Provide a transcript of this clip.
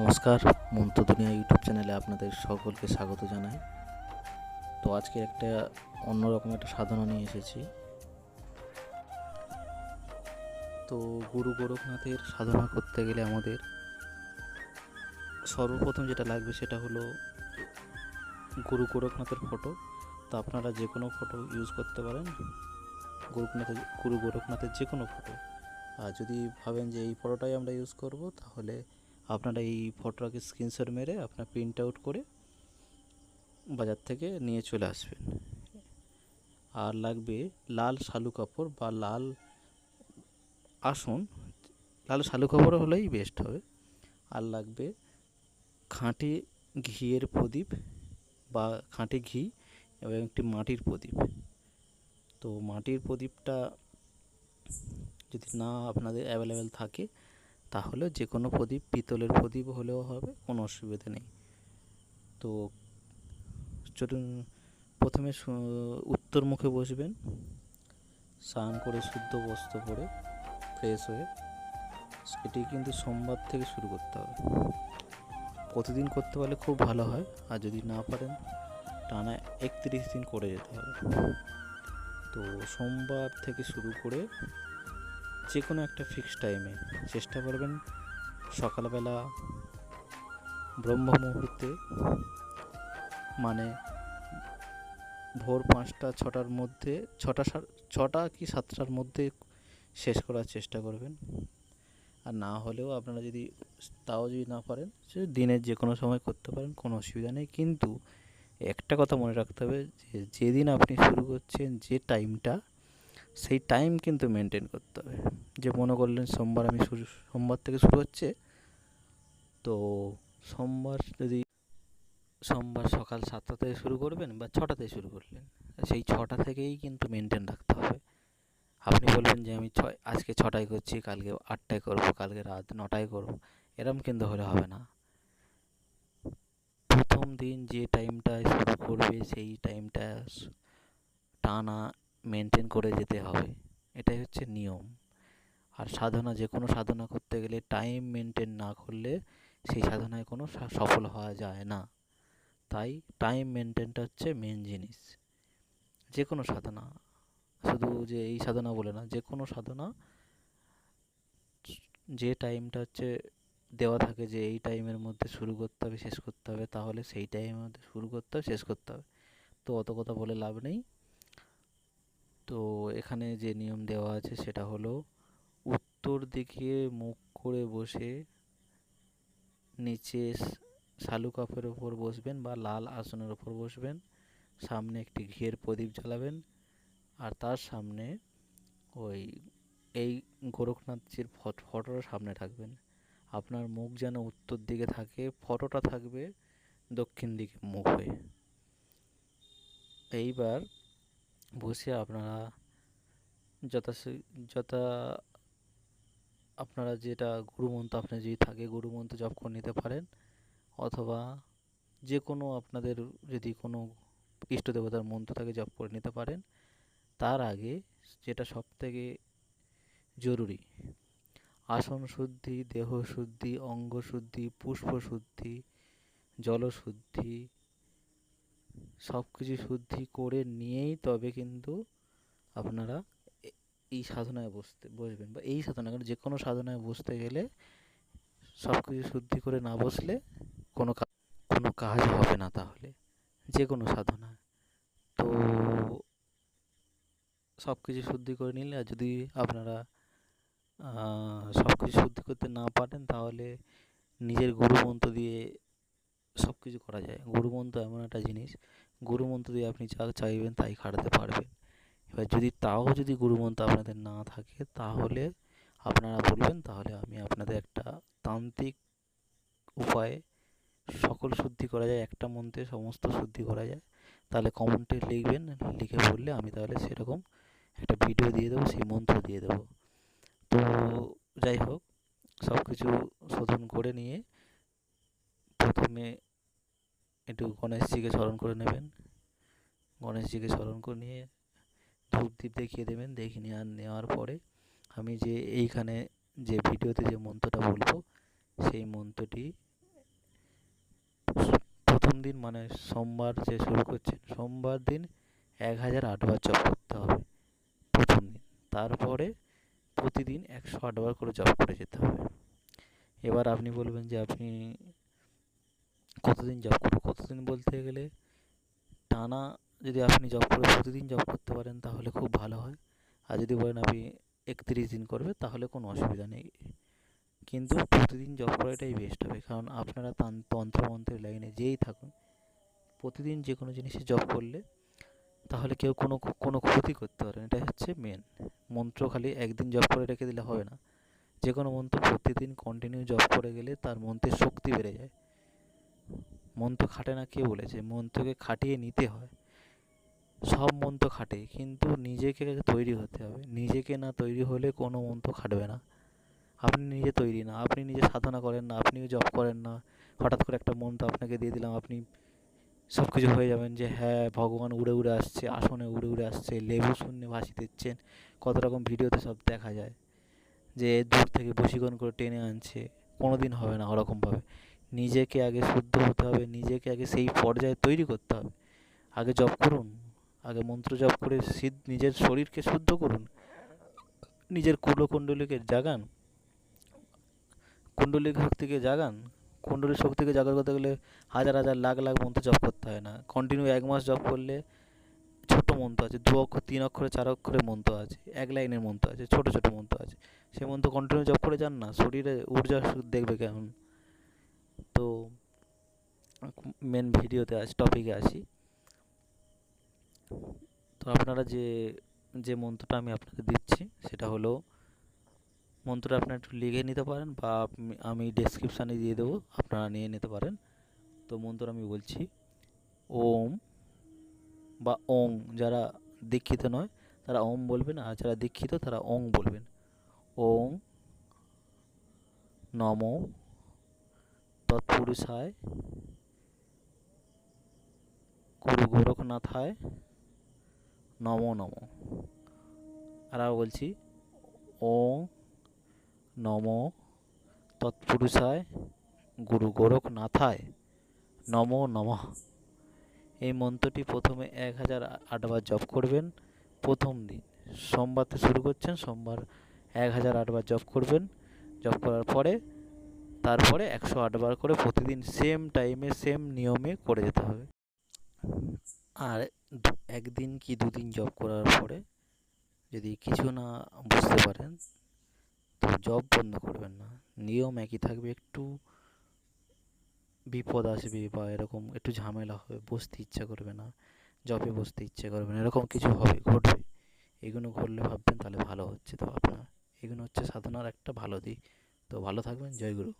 নমস্কার মন্ত দুনিয়া ইউটিউব চ্যানেলে আপনাদের সকলকে স্বাগত জানাই। তো আজকে একটা অন্যরকম একটা সাধনা নিয়ে এসেছি। তো গুরু গোরখনাথের সাধনা করতে গেলে আমাদের সর্বপ্রথম যেটা লাগবে সেটা হলো গুরু গোরখনাথের ফটো তো আপনারা যে কোনো ফটো ইউজ করতে পারেন। গোরখনাথের, গুরু গোরখনাথের যে কোনো ফটো আর যদি ভাবেন যে এই ফটোটাই আমরা ইউজ করব, তাহলে আপনারা এই ফটোটাকে স্ক্রিনশট মেরে আপনার প্রিন্ট আউট করে বাজার থেকে নিয়ে চলে আসবেন। আর লাগবে লাল শালু কাপড় বা লাল আসন, লাল শালু কাপড় হলেই বেস্ট হবে। আর লাগবে খাঁটি ঘিয়ের প্রদীপ বা খাঁটি ঘি এবং একটি মাটির প্রদীপ। তো মাটির প্রদীপটা যদি না আপনাদের অ্যাভেলেবেল থাকে তাহলে যে কোনো প্রদীপ, পিতলের প্রদীপ হলেও হবে, কোনো অসুবিধা নেই। তো প্রথমে উত্তর মুখে বসবেন। স্নান করে শুদ্ধ বস্ত্র পরে ফ্রেশ হয়ে এটি কিন্তু সোমবার থেকে শুরু করতে হবে। প্রতিদিন করতে পারলে খুব ভালো হয়, আর যদি না পারেন, টানা একত্রিশ দিন করে যেতে হবে। তো সোমবার থেকে শুরু করে যে কোনো একটা ফিক্সড টাইমে চেষ্টা করবেন সকালবেলা ব্রহ্ম মুহূর্তে মানে ভোর পাঁচটা, ছটার মধ্যে, ছটা ছটা কি সাতটার মধ্যে শেষ করার চেষ্টা করবেন। আর না হলেও আপনারা যদি তাও যদি না পারেন, সে দিনের যে কোনো সময় করতে পারেন, কোনো অসুবিধা নেই। কিন্তু একটা কথা মনে রাখতে হবে যে, যেদিন আপনি শুরু করছেন যে টাইমটা সেই টাইম কিন্তু মেনটেন করতে হবে। যে মনে করলেন সোমবার আমি শুরু, সোমবার থেকে শুরু হচ্ছে, তো সোমবার যদি, সোমবার সকাল সাতটা থেকে শুরু করবেন বা ছটা থেকে শুরু করলেন, সেই ছটা থেকেই কিন্তু মেনটেন রাখতে হবে। আপনি বলবেন যে আমি ছয়, আজকে ছটায় করছি, কালকে আটটায় করব, কালকে রাত নটায় করব, এরম কিন্তু হলে হবে না। প্রথম দিন যে টাইমটায় শুরু করবে, সেই টাইমটা টানা মেনটেন করে যেতে হবে। এটাই হচ্ছে নিয়ম। আর সাধনা, যে কোনো সাধনা করতে গেলে টাইম মেনটেন না করলে সেই সাধনায় কোনো সফল হওয়া যায় না। তাই টাইম মেনটেনটা হচ্ছে মেন জিনিস। যে কোনো সাধনা। শুধু যে এই সাধনা বলে না, যে কোনো সাধনা যে টাইমটা হচ্ছে দেওয়া থাকে যে এই টাইমের মধ্যে শুরু করতে হবে, শেষ করতে হবে, তাহলে সেই টাইমের মধ্যে শুরু করতে হবে, শেষ করতে হবে। তো অত কথা বলে লাভ নেই। তো এখানে যে নিয়ম দেওয়া আছে সেটা হলো উত্তর দিকে মুখ করে বসে নিচে শালু কাপের ওপর বসবেন বা লাল আসনের ওপর বসবেন। সামনে একটি ঘিয়ের প্রদীপ জ্বালাবেন আর তার সামনে ওই, এই গোরখনাথজির ফটো ফটোটা সামনে রাখবেন আপনার মুখ যেন উত্তর দিকে থাকে, ফটোটা থাকবে দক্ষিণ দিকে মুখ হয়ে। এইবার বসে আপনারা যথা যথা আপনারা যেটা গুরুমন্ত্র আপনার যদি থাকে গুরুমন্ত্র জপ করে নিতে পারেন, অথবা যে কোনো আপনাদের যদি কোনো ইষ্ট দেবতার মন্ত্র থাকে জপ করে নিতে পারেন, তার আগে যেটা সব থেকে জরুরি, আসন শুদ্ধি, দেহ শুদ্ধি, অঙ্গ শুদ্ধি, পুষ্প শুদ্ধি জলশুদ্ধি সব কিছু শুদ্ধি করে নিয়েই তবে কিন্তু আপনারা এই সাধনায় বসতে, বসবেন বা এই সাধনা, কারণ যে কোনো সাধনায় বসতে গেলে সব কিছু শুদ্ধি করে না বসলে কোনো কোনো কাজ হবে না তাহলে, যে কোনো সাধনা তো সব কিছু শুদ্ধি করে নিলে, আর যদি আপনারা সব কিছু শুদ্ধি করতে না পারেন, তাহলে নিজের গুরুমন্ত্র দিয়ে সব কিছু করা যায়। গুরুমন্ত্র এমন একটা জিনিস, গুরুমন্ত্র দিয়ে আপনি যা চাইবেন তাই খাটাতে পারবেন। এবার যদি তাও যদি গুরুমন্ত্র আপনাদের না থাকে, তাহলে আপনারা বলবেন, তাহলে আমি আপনাদের একটা তান্ত্রিক উপায়ে, সকল শুদ্ধি করা যায়, একটা মন্ত্রে সমস্ত শুদ্ধি করা যায়। তাহলে কমেন্টে লিখবেন, লিখে বললে আমি তাহলে সেরকম একটা ভিডিও দিয়ে দেবো, সেই মন্ত্র দিয়ে দেবো। তো যাই হোক সব কিছু শোধন করে নিয়ে প্রথমে একটু গণেশজিকে স্মরণ করে নেবেন। গণেশজিকে স্মরণ করে নিয়ে ধূপ দ্বীপ দেখিয়ে দেবেন। দেখিয়ে আর নেওয়ার পরে আমি যে এইখানে যে ভিডিওতে যে মন্ত্রটা বলব, সেই মন্ত্রটি প্রথম দিন মানে সোমবার যে শুরু করছেন, সোমবার দিন এক হাজার আটবার জপ করতে হবে প্রথম দিন। তারপরে প্রতিদিন একশো আটবার করে জপ করে যেতে হবে। এবার আপনি বলবেন যে আপনি কতদিন জব করব? কতদিন বলতে গেলে টানা যদি আপনি জব করে প্রতিদিন জব করতে পারেন তাহলে খুব ভালো হয়। আর যদি বলেন আপনি একত্রিশ দিন করবে তাহলে কোনো অসুবিধা নেই। কিন্তু প্রতিদিন জব করাটাই বেস্ট হবে। কারণ আপনারা তান- তন্ত্রমন্ত্রের লাইনে যেই থাকুন, প্রতিদিন যে কোনো জিনিসে জব করলে তাহলে কেউ কোনো কোনো ক্ষতি করতে পারে না। এটাই হচ্ছে মেন মন্ত্র খালি একদিন জব করে রেখে দিলে হবে না। যে কোনো মন্ত্র প্রতিদিন কন্টিনিউ জব করে গেলে তার মন্ত্রের শক্তি বেড়ে যায়। মন্ত্র খাটে না, কে বলেছে? মন্ত্রকে খাটিয়ে নিতে হয়। সব মন তো খাটে, কিন্তু নিজেকে তৈরি হতে হবে। নিজেকে না তৈরি হলে কোনো মন তো খাটবে না। আপনি নিজে তৈরি না, আপনি নিজে সাধনা করেন না, আপনিও জব করেন না। হঠাৎ করে একটা মন তো আপনাকে দিয়ে দিলাম, আপনি সব কিছু হয়ে যাবেন যে হ্যাঁ ভগবান উড়ে উড়ে আসছে, আসনে উড়ে উড়ে আসছে, লেবু শূন্যে ভাসি দিচ্ছেন, কত রকম ভিডিওতে সব দেখা যায়। যে দূর থেকে বশীকরণ করে টেনে আনছে কোনো দিন হবে না ওরকমভাবে। নিজেকে আগে শুদ্ধ হতে হবে, নিজেকে আগে সেই পর্যায়ে তৈরি করতে হবে। আগে জব করুন, আগে মন্ত্র জপ করে সিদ্ধ, নিজের শরীরকে শুদ্ধ করুন, নিজের কুলকুণ্ডলীকে জাগান কুণ্ডলী শক্তিকে জাগান। কুণ্ডলী শক্তিকে জাগার করতে গেলে হাজার হাজার লাখ লাখ মন্ত্র জপ করতে হয় না। কন্টিনিউ এক মাস জপ করলে ছোট মন্ত্র আছে, দু অক্ষর তিন অক্ষরে, চার অক্ষরে মন্ত্র আছে, এক লাইনের মন্ত্র আছে, ছোট ছোট মন্ত্র আছে। সে মন্ত্র কন্টিনিউ জপ করে যান না, শরীরে ঊর্জা দেখবে কেমন? তো মেন ভিডিওতে আজ টপিকে আসি। তো আপনারা যে যে মন্ত্রটা আমি আপনাদের দিচ্ছি, সেটা হলো, মন্ত্রটা আপনারা একটু লিখে নিতে পারেন বা আমি ডেসক্রিপশানে দিয়ে দেবো, আপনারা নিয়ে নিতে পারেন। তো মন্ত্র আমি বলছি, ওম বা ওং, যারা দীক্ষিত নয়, তারা ওম বলবেন, আর যারা দীক্ষিত, তারা ওং বলবেন। ওং নম তৎপুরুষায় গুরু গোরখনাথায় নমো নমো। আর বলছি, ওং নম। তৎপুরুষায় গুরু গোরখনাথায় নমো নমঃ। এই মন্ত্রটি প্রথমে এক হাজার আটবার জপ করবেন। প্রথম দিন। সোমবার থেকে শুরু করছেন, সোমবার এক হাজার আটবার জপ করবেন। জপ করার পরে তারপরে একশো আটবার করে প্রতিদিন সেম টাইমে সেম নিয়মে করে যেতে হবে। আর একদিন কি দুদিন জব করার পরে যদি কিছু না বুঝতে পারেন, তো জব বন্ধ করবেন না। নিয়ম একই থাকবে, একটু বিপদ আসবে বা এরকম একটু ঝামেলা হবে, বসতে ইচ্ছা করবে না জবে বসতে ইচ্ছে করবে না, এরকম কিছু হবে, ঘটবে। এগুলো ঘটলে ভাববেন তাহলে ভালো হচ্ছে। তো আপনার, এগুলো হচ্ছে সাধনার একটা ভালো দিক। তো ভালো থাকবেন জয় গুরু।